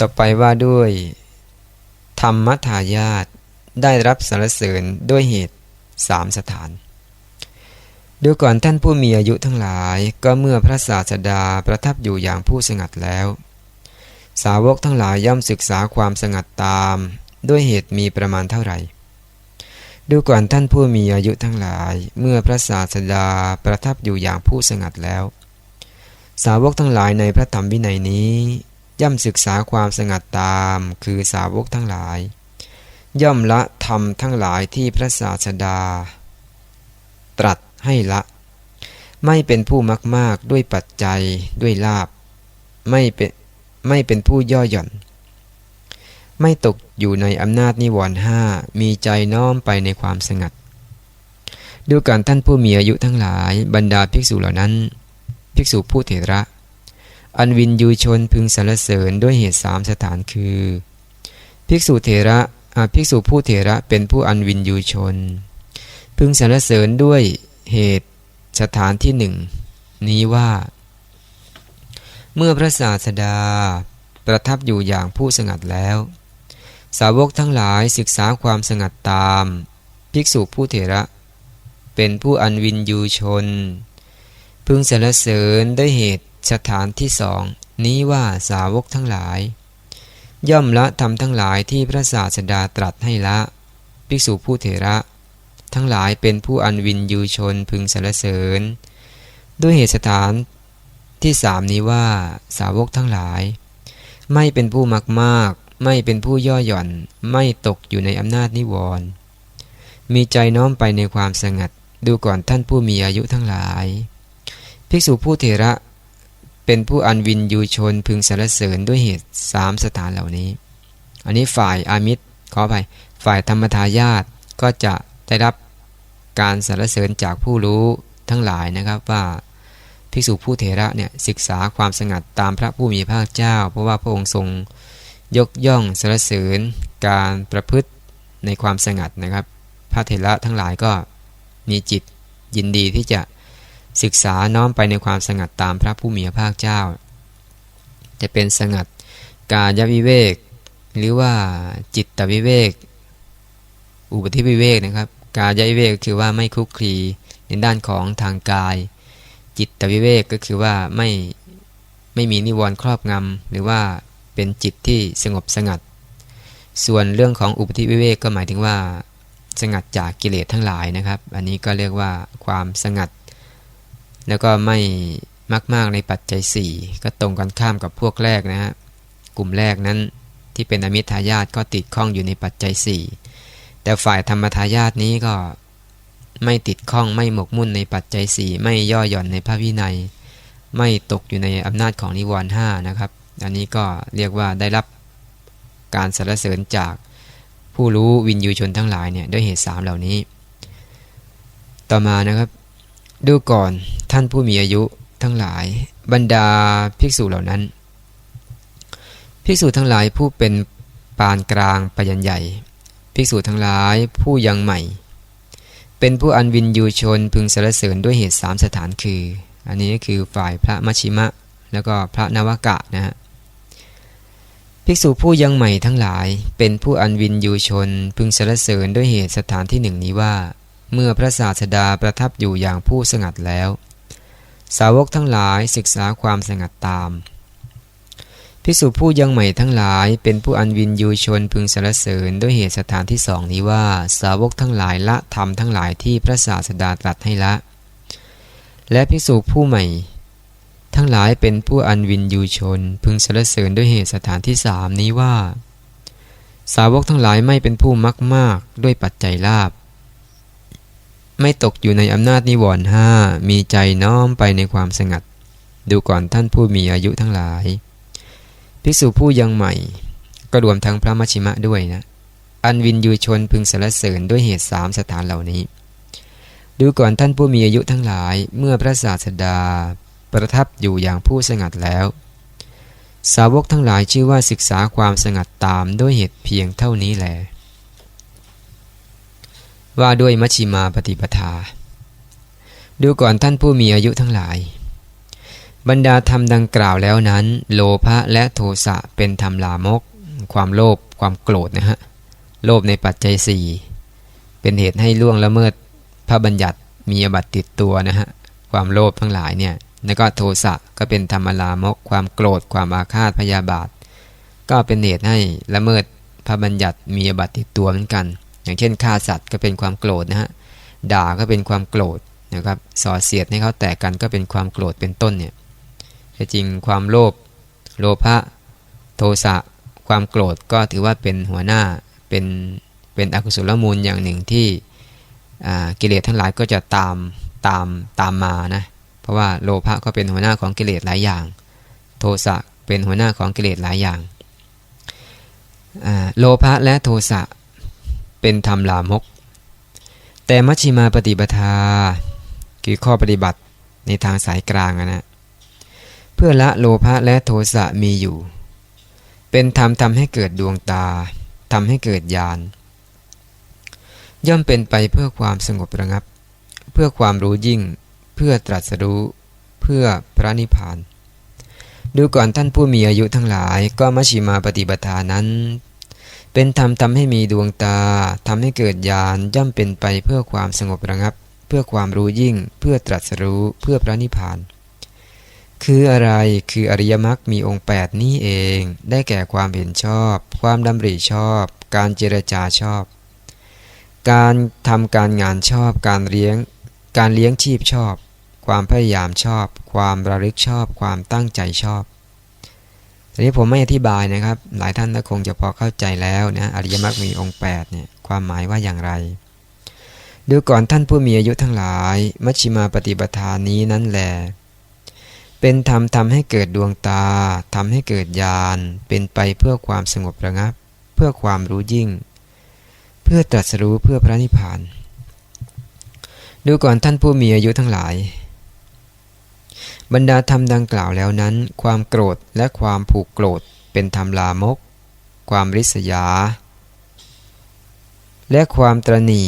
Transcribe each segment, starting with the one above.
ต่อไปว่าด้วย ธรรมทายาทได้รับสรรเสริญด้วยเหตุสามสถาน ดูก่อนท่านผู้มีอายุทั้งหลายก็เมื่อพระศาสดาประทับอยู่อย่างผู้สงัดแล้ว สาวกทั้งหลายย่อมศึกษาความสงัดตาม ด้วยเหตุมีประมาณเท่าไหร่ ดูก่อนท่านผู้มีอายุทั้งหลาย เมื่อพระศาสดาประทับอยู่อย่างผู้สงัดแล้ว สาวกทั้งหลายในพระธรรมวินัยนี้ ย่อมศึกษาความสงัดตามคือสาวกทั้งหลาย ย่อมละธรรมทั้งหลายที่พระศาสดา ตรัสให้ละ ไม่เป็นผู้มักมากด้วยปัจจัยด้วยลาบไม่เป็นไม่เป็นผู้ย่อหย่อน ไม่ตกอยู่ในอำนาจนิวรณ์ห้ามีใจน้อมไปในความสงัดดูการท่านผู้มีอายุทั้งหลายบรรดาภิกษุเหล่านั้น ภิกษุผู้เถระ อันวินยูชนพึงสรรเสริญด้วยเหตุสามสถานคือ ภิกษุเถระภิกษุผู้เถระเป็นผู้อันวินยูชน พึงสรรเสริญด้วยเหตุสถานที่หนึ่งนี้ว่า เมื่อพระศาสดาประทับอยู่อย่างผู้สงัดแล้ว สาวกทั้งหลายศึกษาความสงัดตาม ภิกษุผู้เถระ เป็นผู้อันวินยูชน พึงสรรเสริญด้วยเหตุ สถานที่สองนี้ว่าสาวกทั้งหลาย ย่อมละทำทั้งหลายที่พระศาสดาตรัสให้ละ ภิกษุผู้เถระ ทั้งหลายเป็นผู้อันวินยูชนพึงสรรเสริญ ด้วยเหตุสถานที่สามนี้ว่าสาวกทั้งหลาย ไม่เป็นผู้มักมากไม่เป็นผู้ย่อหย่อน ไม่ตกอยู่ในอำนาจนิวรณ์มีใจน้อมไปในความสงัด ดูก่อนท่านผู้มีอายุทั้งหลาย ภิกษุผู้เถระ เป็นผู้อันวินยูชนพึงสรรเสริญด้วยเหตุสามสถานเหล่านี้ อันนี้ฝ่ายอามิตรขอไปฝ่ายธรรมทายาทก็จะได้รับการสรรเสริญจากผู้รู้ทั้งหลายนะครับว่าภิกษุผู้เถระเนี่ยศึกษาความสงัดตามพระผู้มีพระเจ้า เพราะว่าพระองค์ทรงยกย่องสรรเสริญการประพฤติในความสงัดนะครับ พระเถระทั้งหลายก็มีจิตยินดีที่จะ ศึกษาน้อมไปในความสงัดตามพระผู้มีพระภาคเจ้า จะเป็นสงัดกายวิเวก หรือว่าจิตตวิเวก อุปธิวิเวกนะครับกายวิเวกคือว่าไม่คุกคีในด้านของทางกาย จิตตวิเวกก็คือว่าไม่ไม่มีนิวรณ์ครอบงำหรือว่าเป็นจิตที่สงบสงัด ส่วนเรื่องของอุปธิวิเวกก็หมายถึงว่า สงัดจากกิเลสทั้งหลายนะครับ อันนี้ก็เรียกว่าความสงัด แล้วก็ไม่มากๆในปัจจัย 4 ก็ตรงกันข้ามกับพวกแรกนะฮะกลุ่มแรกนั้นที่เป็นอมิทายาตก็ติดข้องอยู่ในปัจจัย 4 แต่ฝ่ายธรรมทายาตนี้ก็ไม่ติดข้องไม่หมกมุ่นในปัจจัย 4 ไม่ย่อหย่อนในพระวินัย ไม่ตกอยู่ในอำนาจของนิวรณ์หนะครับ อันนี้ก็เรียกว่าได้รับการสรรเสริญจากผู้รู้วินยูชนทั้งหลายเนี่ยด้วยเหตุ 3 เหล่านี้ ต่อมานะครับ ดูก่อนท่านผู้มีอายุทั้งหลาย บรรดาภิกษุเหล่านั้น ภิกษุทั้งหลายผู้เป็นปานกลางปยัญใหญ่ ภิกษุทั้งหลายผู้ยังใหม่ เป็นผู้อันวินยูชนพึงสรรเสริญด้วยเหตุสามสถานคือ อันนี้คือฝ่ายพระมัชิมะ แล้วก็พระนวกะนะฮะภิกษุผู้ยังใหม่ทั้งหลาย เป็นผู้อันวินยูชนพึงสรรเสริญด้วยเหตุสถานที่หนึ่งนี้ว่า เมื่อพระศาสดาประทับอยู่อย่างผู้สงัดแล้ว สาวกทั้งหลายศึกษาความสงัดตามพิสุผู้ยังใหม่ทั้งหลายเป็นผู้อันวินยูชนพึงสรรเสริญด้วยเหตุสถานที่สองนี้ว่าสาวกทั้งหลายละธรรมทั้งหลายที่พระศาสดาตรัสให้ละ และพิสุผู้ใหม่ ทั้งหลายเป็นผู้อันวินยูชนพึงสรรเสริญด้วยเหตุสถานที่สามนี้ว่า สาวกทั้งหลายไม่เป็นผู้มักมากด้วยปัจจัยลาบ ไม่ตกอยู่ในอำนาจนิวรณ์ห้ามีใจน้อมไปในความสงัด ดูก่อนท่านผู้มีอายุทั้งหลาย ภิกษุผู้ยังใหม่ ก็รวมทั้งพระมชิมะด้วยนะ อันวินยูชนพึงสรรเสริญด้วยเหตุสามสถานเหล่านี้ ดูก่อนท่านผู้มีอายุทั้งหลาย เมื่อพระศาสดา ประทับอยู่อย่างผู้สงัดแล้ว สาวกทั้งหลายชื่อว่าศึกษาความสงัดตามด้วยเหตุเพียงเท่านี้แหละ ว่าด้วยมัชชิมาปฏิปทา ดูก่อนท่านผู้มีอายุทั้งหลาย บรรดาธรรมดังกล่าวแล้วนั้น โลภะและโทสะเป็นธรรมลามก ความโลภความโกรธนะฮะโลภในปัจจัยสี่เป็นเหตุให้ล่วงละเมิดพระบัญญัติมีอบัติติดตัวนะฮะความโลภทั้งหลายเนี่ยแล้วก็โทสะก็เป็นธรรมลามก ความโกรธความอาฆาตพยาบาท ก็เป็นเหตุให้ละเมิดพระบัญญัติมีอบัติติดตัวเหมือนกัน อย่างเช่นฆ่าสัตว์ก็เป็นความโกรธนะฮะด่าก็เป็นความโกรธนะครับส่อเสียดให้เขาแตกกันก็เป็นความโกรธเป็นต้นเนี่ยแต่จริงความโลภโลภะโทสะความโกรธก็ถือว่าเป็นหัวหน้าเป็นเป็นอกุศลมูลอย่างหนึ่งที่กิเลสทั้งหลายก็จะตามตามตามมานะเพราะว่าโลภะก็เป็นหัวหน้าของกิเลสหลายอย่าง โทสะเป็นหัวหน้าของกิเลสหลายอย่างโลภะและโทสะ เป็นธรรมลามก แต่มัชฌิมาปฏิปทา คือข้อปฏิบัติในทางสายกลางนะเพื่อละโลภะและโทสะมีอยู่ เป็นธรรมทำให้เกิดดวงตาทำให้เกิดญาณย่อมเป็นไปเพื่อความสงบระงับ เพื่อความรู้ยิ่ง เพื่อตรัสรู้ เพื่อพระนิพพาน ดูก่อนท่านผู้มีอายุทั้งหลาย ก็มัชิมาปฏิปทานั้น เป็นธรรมทำให้มีดวงตาทำให้เกิดญาณย่อมเป็นไปเพื่อความสงบระงับ เพื่อความรู้ยิ่ง เพื่อตรัสรู้เพื่อพระนิพพาน คืออะไรคืออริยมรรคมีองค์ 8 นี้เอง ได้แก่ความเห็นชอบ ความดำริชอบ การเจรจาชอบ การทำการงานชอบการเลี้ยง การเลี้ยงชีพชอบ ความพยายามชอบ ความระลึกชอบ ความตั้งใจชอบ ทีนี้ผมไม่อธิบายนะครับ หลายท่านก็คงจะพอเข้าใจแล้วนะอริยมรรคมีองค์8เนี่ยความหมายว่าอย่างไร ดูก่อนท่านผู้มีอายุทั้งหลาย มัชฌิมาปฏิปทานนี้นั้นแหลเป็นธรรมทำให้เกิดดวงตาทำให้เกิดญาณเป็นไปเพื่อความสงบระงับ เพื่อความรู้ยิ่ง เพื่อตรัสรู้เพื่อพระนิพพาน ดูก่อนท่านผู้มีอายุทั้งหลาย บรรดาธรรมดังกล่าวแล้วนั้น ความโกรธและความผูกโกรธเป็นธรรมลามก ความริษยา และความตรณี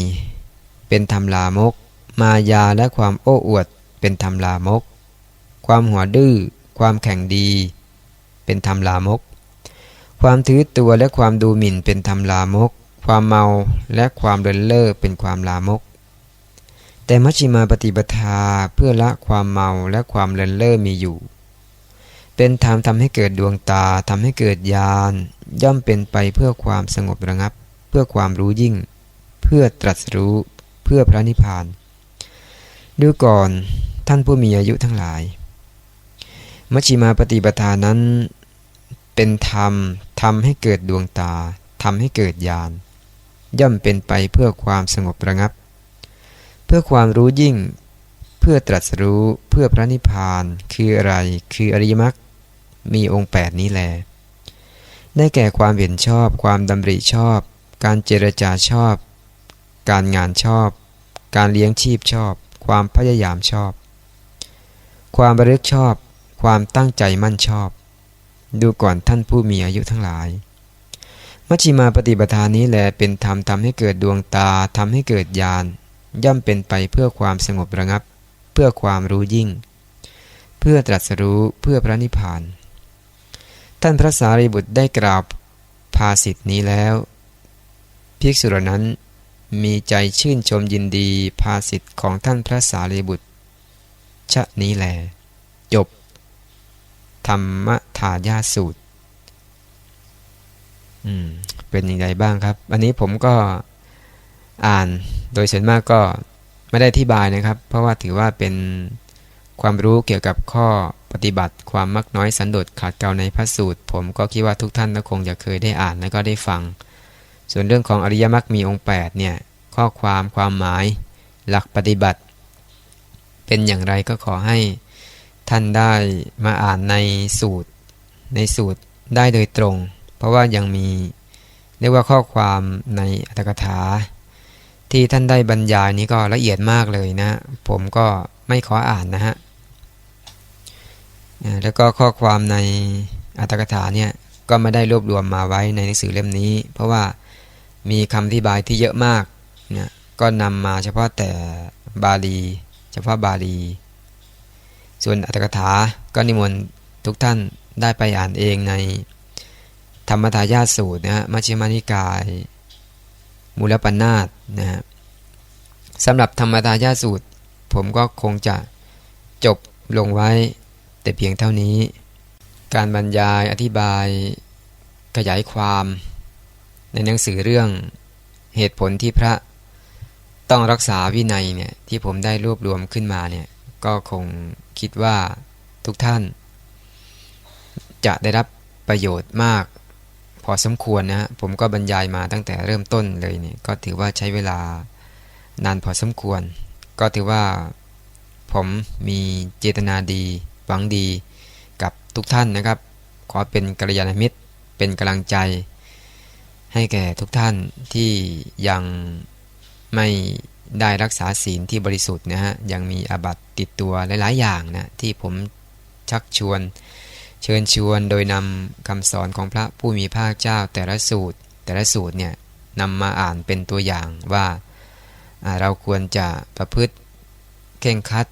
เป็นธรรมลามก มายาและความโอ้อวด เป็นธรรมลามก ความหัวดื้อ ความแข่งดี เป็นธรรมลามก ความถือตัวและความดูหมิ่นเป็นธรรมลามก ความเมาและความเดินเล่อเป็นความลามก แต่มัชฌิมาปฏิปทาเพื่อละความเมาและความเลินเล่อมีอยู่ เป็นธรรมทำให้เกิดดวงตาทำให้เกิดญาณย่อมเป็นไปเพื่อความสงบระงับ เพื่อความรู้ยิ่ง เพื่อตรัสรู้เพื่อพระนิพพาน ดูก่อนท่านผู้มีอายุทั้งหลาย มัชฌิมาปฏิปทานั้น เป็นธรรมทำให้เกิดดวงตาทำให้เกิดญาณย่อมเป็นไปเพื่อความสงบระงับ เพื่อความรู้ยิ่ง เพื่อตรัสรู้เพื่อพระนิพพานคืออะไร คืออริยมรรคมีองค์ 8 นี้แล ได้แก่ความเห็นชอบ ความดำริชอบ การเจรจาชอบ การงานชอบ การเลี้ยงชีพชอบ ความพยายามชอบ ความบริกชอบ ความตั้งใจมั่นชอบ ดูก่อนท่านผู้มีอายุทั้งหลาย มัชฌิมาปฏิปทานนี้แหละเป็นธรรมทำให้เกิดดวงตาทำให้เกิดญาณ ย่อมเป็นไปเพื่อความสงบระงับ เพื่อความรู้ยิ่ง เพื่อตรัสรู้เพื่อพระนิพพาน ท่านพระสารีบุตรได้กล่าวภาสิทธินี้แล้วภิกษุนั้นมีใจชื่นชมยินดีภาสิทธิของท่านพระสารีบุตร ชะนี้แลจบ ธรรมทายาสูตร อืม เป็นอยังไงบ้างครับ อันนี้ผมก็ อ่าน โดยส่วนมากก็ไม่ได้อธิบายนะครับ เพราะว่าถือว่าเป็นความรู้เกี่ยวกับข้อปฏิบัติความมักน้อยสันโดษขาดเกลาในพระสูตร ผมก็คิดว่าทุกท่านก็คงจะเคยได้อ่านและก็ได้ฟัง ส่วนเรื่องของอริยมรรคมีองค์ 8 เนี่ย ข้อความความหมายหลักปฏิบัติ เป็นอย่างไรก็ขอให้ท่านได้มาอ่านในสูตร ในสูตรได้โดยตรง เพราะว่ายังมีเรียกว่าข้อความในอัตถกถา ที่ท่านได้บรรยายนี้ก็ละเอียดมากเลยนะ ผมก็ไม่ขออ่านนะฮะแล้วก็ข้อความในอัตถกถาเนี่ยก็ไม่ได้รวบรวมมาไว้ในหนังสือเล่มนี้ เพราะว่ามีคำอธิบายที่เยอะมากเนี่ยก็นำมาเฉพาะแต่บาลี เฉพาะบาลี ส่วนอัตถกถาก็นิมนต์ทุกท่านได้ไปอ่านเองในธรรมทายาสูตรนะฮะมัชฌิมานิกาย มูลปัญนาตนะฮะสำหรับธรรมทายาสูตร ผมก็คงจะจบลงไว้ แต่เพียงเท่านี้ การบรรยายอธิบายขยายความในหนังสือเรื่องเหตุผลที่พระต้องรักษาวินัยเนี่ยที่ผมได้รวบรวมขึ้นมาเนี่ยก็คงคิดว่าทุกท่าน จะได้รับประโยชน์มาก อสมควรนะฮะผมก็บรรยายมาตั้งแต่เริ่มต้นเลยเนี่ยก็ถือว่าใช้เวลานานพอสมควร ก็ถือว่าผมมีเจตนาดี หวังดีกับทุกท่านนะครับ ขอเป็นกัลยาณมิตรเป็นกำลังใจ ให้แก่ทุกท่านที่ยังไม่ได้รักษาศีลที่บริสุทธิ์นะฮะยังมีอาบัติติดตัวหลาย ๆ อย่างนะที่ผมชักชวน เชิญชวนโดยนำคำสอนของพระผู้มีภาคเจ้าแต่ละสูตร แต่ละสูตรเนี่ยนำมาอ่านเป็นตัวอย่างว่าเราควรจะประพฤติเข่งคัด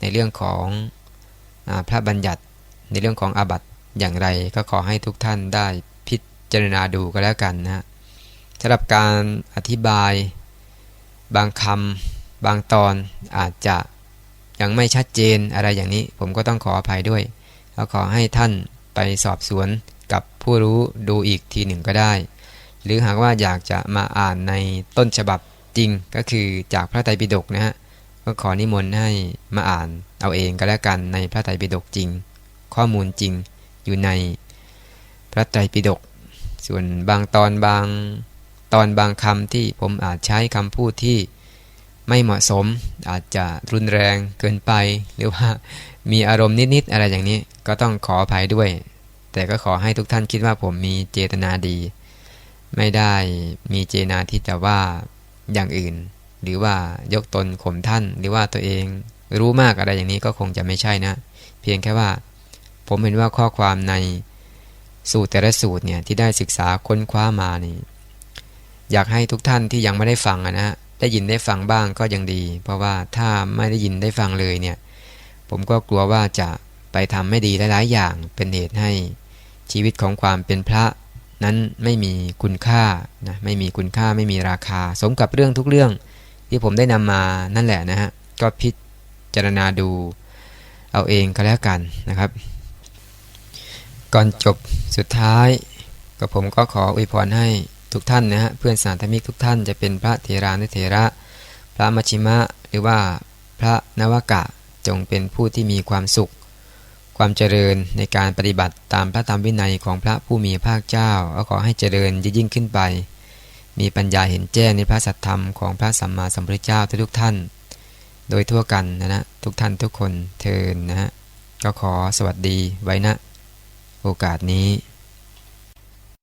ในเรื่องของอพระบัญญัติในเรื่องของอาบัติอย่างไรก็ขอให้ทุกท่านได้พิจารณาดูก็แล้วกันนะสำหรับการอธิบายบางคำบางตอนอาจจะยังไม่ชัดเจนอะไรอย่างนี้ ผมก็ต้องขออภัยด้วย แล้วขอให้ท่านไปสอบสวนกับผู้รู้ดูอีกทีหนึ่งก็ได้ หรือหากว่าอยากจะมาอ่านในต้นฉบับจริงก็คือจากพระไตรปิฎกนะฮะก็ขอนิมนต์ให้มาอ่านเอาเองก็แล้วกันในพระไตรปิฎกจริง ข้อมูลจริงอยู่ในพระไตรปิฎกส่วนบางตอนบางตอนบางคำที่ผมอาจใช้คำพูดที่ ไม่เหมาะสม อาจจะรุนแรงเกินไป หรือว่ามีอารมณ์นิดๆอะไรอย่างนี้ ก็ต้องขออภัยด้วย แต่ก็ขอให้ทุกท่านคิดว่าผมมีเจตนาดี ไม่ได้มีเจตนาที่จะว่าอย่างอื่น หรือว่ายกตนข่มท่าน หรือว่าตัวเองรู้มากอะไรอย่างนี้ก็คงจะไม่ใช่นะ เพียงแค่ว่า ผมเห็นว่าข้อความในสูตรแต่ละสูตรเนี่ยที่ได้ศึกษาค้นคว้ามานี่อยากให้ทุกท่านที่ยังไม่ได้ฟังนะฮะ ได้ยินได้ฟังบ้างก็ยังดี เพราะว่าถ้าไม่ได้ยินได้ฟังเลยเนี่ย ผมก็กลัวว่าจะไปทำไม่ดีหลาย ๆ อย่างเป็นเหตุให้ชีวิตของความเป็นพระนั้นไม่มีคุณค่านะไม่มีคุณค่าไม่มีราคา สมกับเรื่องทุกเรื่องที่ผมได้นำมานั่นแหละนะฮะก็พิจารณาดูเอาเองก็แล้วกันนะครับ ก่อนจบสุดท้ายก็ผมก็ขออวยพรให้ ทุกท่านนะฮะเพื่อนสาธมิกทุกท่านจะเป็นพระเทรานุเทระ พระมัชิมะ หรือว่าพระนวกะจงเป็นผู้ที่มีความสุข ความเจริญในการปฏิบัติตามพระธรรมวินัยของพระผู้มีภาคเจ้าก็ขอให้เจริญยิ่งขึ้นไป มีปัญญาเห็นแจ้งในพระสัทธรรมของพระสัมมาสัมพุทธเจ้าทุกท่าน โดยทั่วกันนะนะทุกท่านทุกคนเทินนะฮะก็ขอสวัสดีไว้นะโอกาสนี้